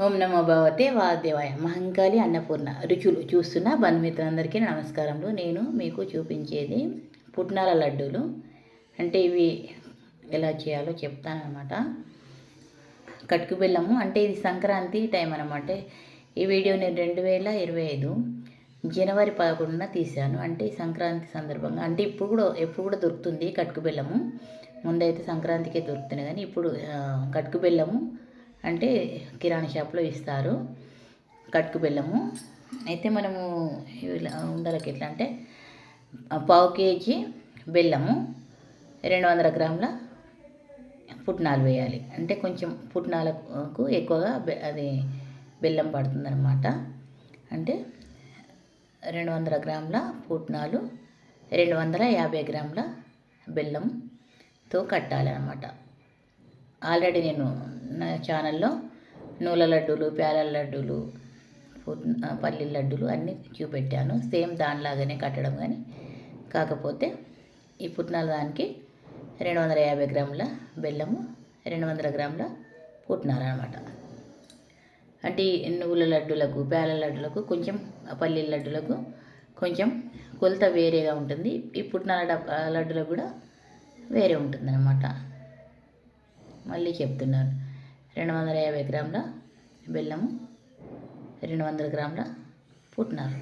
ఓం నమో భగవతే వాదేవాయ మహంకాళి అన్నపూర్ణ రుచులు చూస్తున్న బంధుమిత్రులందరికీ నమస్కారములు. నేను మీకు చూపించేది పుట్నాల లడ్డూలు. అంటే ఇవి ఎలా చేయాలో చెప్తానమాట కటుకు బెల్లము. అంటే ఇది సంక్రాంతి టైం అనమాట ఈ వీడియో నేను రెండు వేల ఇరవై ఐదు జనవరి పదకొండున తీశాను. అంటే సంక్రాంతి సందర్భంగా. అంటే ఇప్పుడు కూడా ఎప్పుడు కూడా దొరుకుతుంది కటుకు బెల్లము. ముందైతే సంక్రాంతికే దొరుకుతుంది. కానీ ఇప్పుడు కటుకు బెల్లము అంటే కిరాణా షాప్లో ఇస్తారు. కటుకు బెల్లము. అయితే మనము ఇలా ఉండలకి ఎట్లా అంటే పావు కేజీ బెల్లము రెండు వందల గ్రాముల పుట్నాలు వేయాలి. అంటే కొంచెం పుట్నాలకు ఎక్కువగా అది బెల్లం పడుతుందన్నమాట. అంటే రెండు వందల గ్రాముల పుట్నాలు రెండు వందల యాభై గ్రాముల బెల్లంతో కట్టాలన్నమాట. ఆల్రెడీ నేను ఛానల్లో నూల లడ్డూలు ప్యాలల లడ్డూలు పుట్ పల్లి లడ్డూలు అన్నీ చూపెట్టాను. సేమ్ దానిలాగానే కట్టడం కానీ కాకపోతే ఈ పుట్నాల దానికి రెండు వందల యాభై గ్రాముల బెల్లము రెండు వందల గ్రాముల పుట్నాలు అనమాట అంటే నువ్వుల లడ్డూలకు పేల లడ్డూలకు కొంచెం పల్లీల లడ్డూలకు కొంచెం కొలత వేరేగా ఉంటుంది. ఈ పుట్నాల డబ్బా లడ్డూలకు కూడా వేరే ఉంటుందన్నమాట. మళ్ళీ చెప్తున్నాను. రెండు వందల యాభై గ్రాముల బెల్లము రెండు వందల గ్రాముల పుట్నాలు.